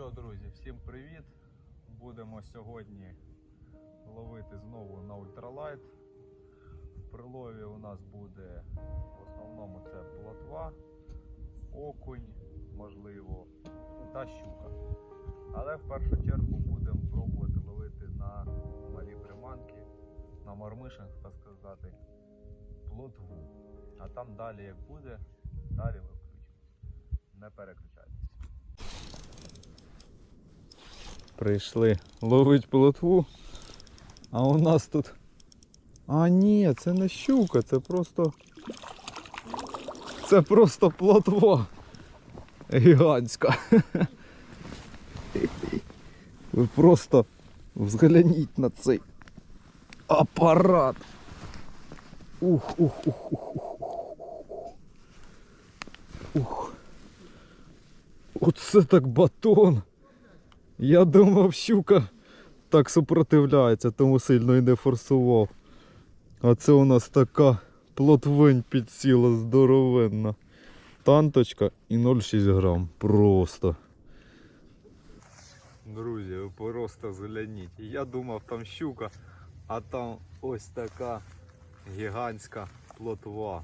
що, друзі, всім привіт! Будемо сьогодні ловити знову на ультралайт. В прилові у нас буде в основному це плотва, окунь, можливо, та щука. Але в першу чергу будемо пробувати ловити на малі приманки, на мормишинг, так сказати, плотву. А там далі як буде, далі ми включимось. Не переключайтесь. Прийшли ловить плотву. А у нас тут. А ні, це не щука, це просто. Це просто плотва. Гігантська. Ви просто взгляніть на цей апарат. Ух, ух, ух, ух, ух, ух. Оце так батон. Я думав, щука так супротивляється, тому сильно і не форсував. А це у нас така плотвинь підсіла здоровенна. Танточка і 0,6 грам. Просто. Друзі, ви просто згляніть. Я думав там щука, а там ось така гігантська плотва.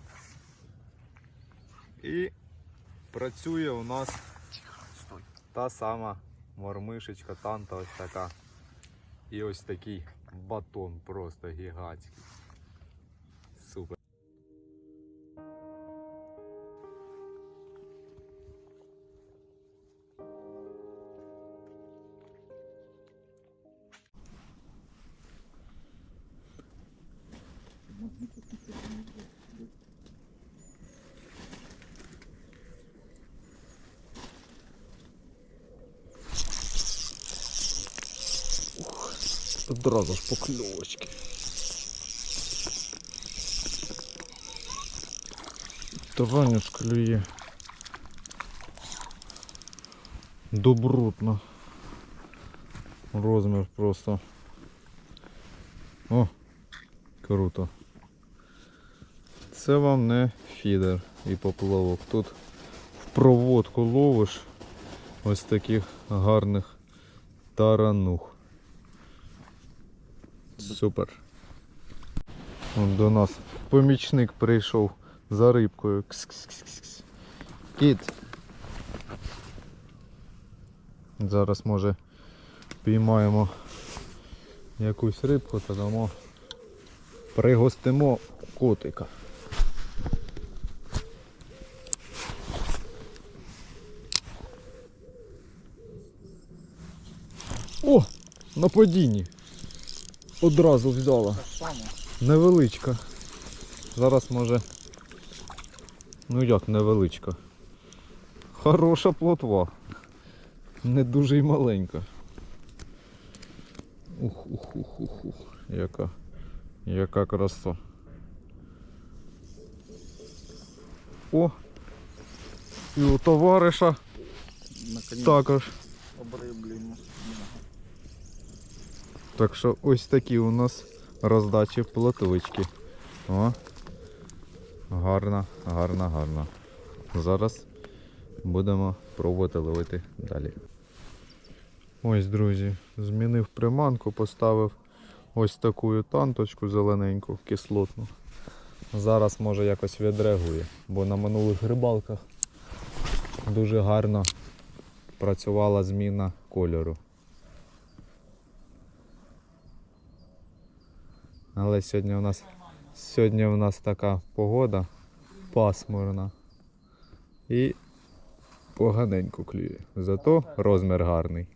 І працює у нас та сама мормишечка, танта ось така. І ось такий батон просто гігантський. Супер. Одразу ж покльовочки. Таранюш клює. Добротно. Розмір просто. О, круто. Це вам не фідер і поплавок. Тут в проводку ловиш ось таких гарних таранух. Супер. От до нас помічник прийшов за рибкою. Кс-кс-кс-кс. Кіт. Зараз може піймаємо якусь рибку та дамо. Пригостимо котика. О! На падінні. Одразу взяла. Невеличка. Зараз може. Ну як невеличка. Хороша плотва. Не дуже й маленька. Ух, ух, ух, ух, ух. Яка. Яка краса. О! І у товариша також. обрыблено. Так що ось такі у нас роздачі плотвички. О, гарна, гарна, гарна. Зараз будемо пробувати ловити далі. Ось, друзі, змінив приманку, поставив ось таку танточку зелененьку, кислотну. Зараз може якось відреагує, бо на минулих рибалках дуже гарно працювала зміна кольору. Але сьогодні у нас сьогодні у нас така погода пасмурна і поганенько клює. Зато розмір гарний.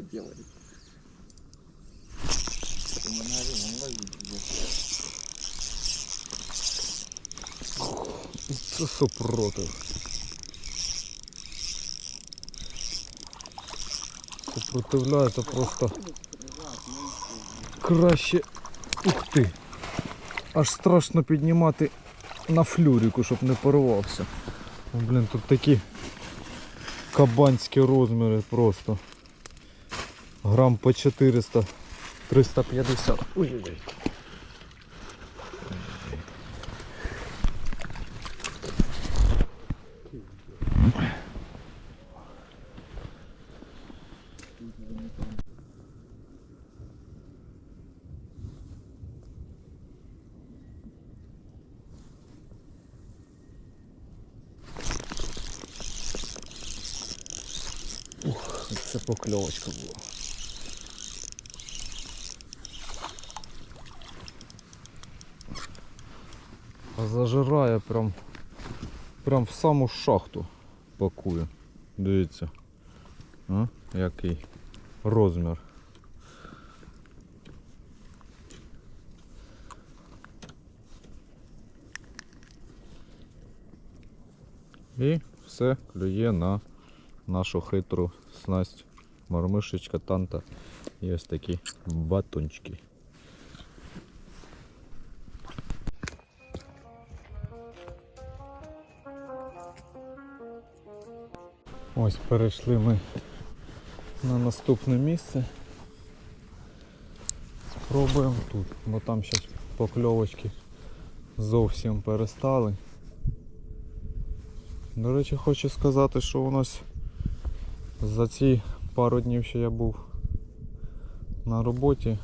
Палка делает. Це супротив. Просто краще. Ух ти! Аж страшно піднімати на флюріку, щоб не порвався. Блін, тут такі кабанські розміри просто. Грам по 400 350. Ой-ой-ой. Ух, це покльовочка була. Зажирає прям, прям в саму шахту пакує. Дивіться. А? Який розмір. І все клює на нашу хитру снасть мармишечка танта. І ось такі батончики. Ось перейшли ми на наступне місце. Спробуємо тут, бо там щось покльовочки зовсім перестали. До речі, хочу сказати, що у нас за ці пару днів, що я був на роботі,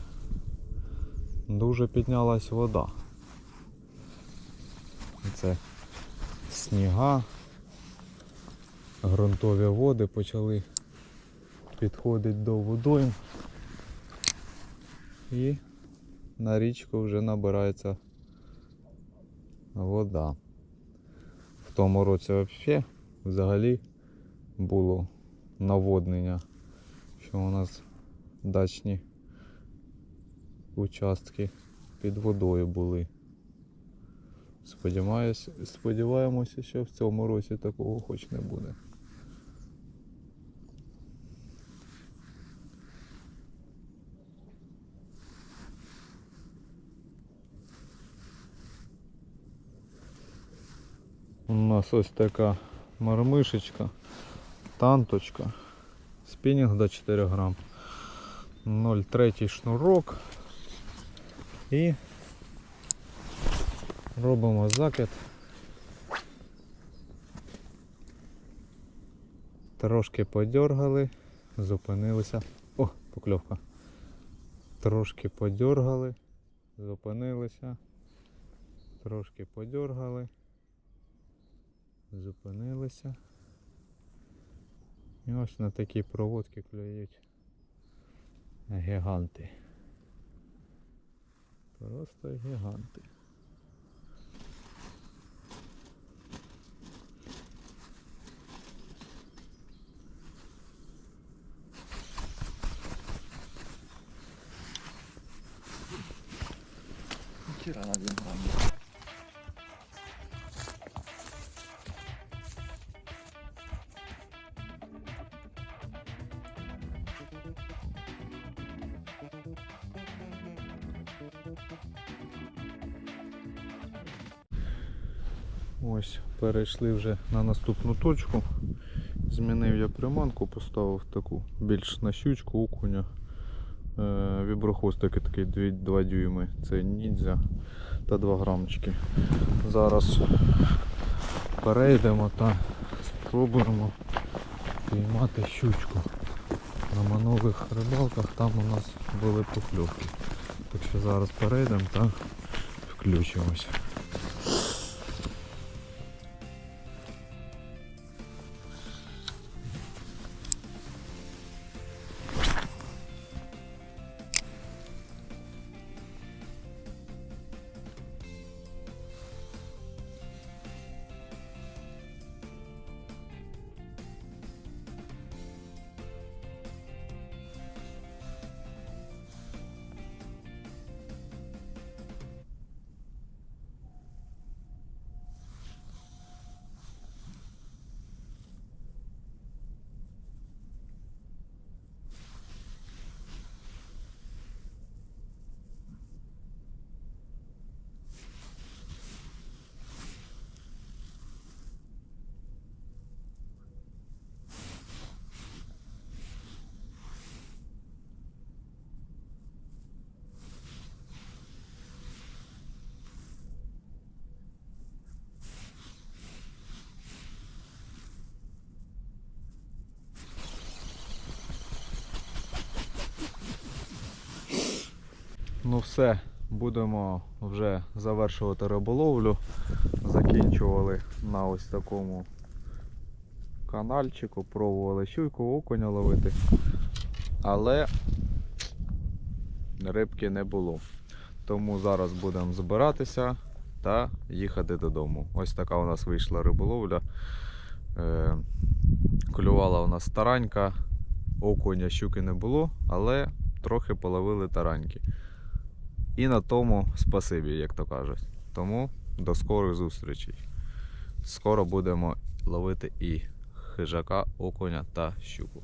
дуже піднялась вода. Це сніга, ґрунтові води почали підходити до водойм і на річку вже набирається вода. В тому році взагалі взагалі було наводнення, що у нас дачні участки під водою були. Сподіваюсь, сподіваємося, що в цьому році такого хоч не буде. У нас ось така мармишечка, танточка, спінінг до 4 грам, 0,3 шнурок і робимо закид. Трошки подергали, зупинилися. О, покльовка. Трошки подергали, зупинилися, трошки подергали. Зупинилися. І ось на такі проводки клюють гіганти. Просто гіганти. Вчера на Ось, перейшли вже на наступну точку. Змінив я приманку, поставив таку більш на щучку, окуня. Е, віброхвостики такий 2, 2 дюйми. Це ніндзя та 2 грамчики. Зараз перейдемо та спробуємо піймати щучку. На минулих рибалках там у нас були покльовки. Так що зараз перейдемо та включимось. Ну все, будемо вже завершувати риболовлю. Закінчували на ось такому канальчику, пробували щуйку, окуня ловити. Але рибки не було. Тому зараз будемо збиратися та їхати додому. Ось така у нас вийшла риболовля. Е, клювала у нас таранька, окуня щуки не було, але трохи половили тараньки. І на тому спасибі, як то кажуть. Тому до скорих зустрічей. Скоро будемо ловити і хижака, окуня та щуку.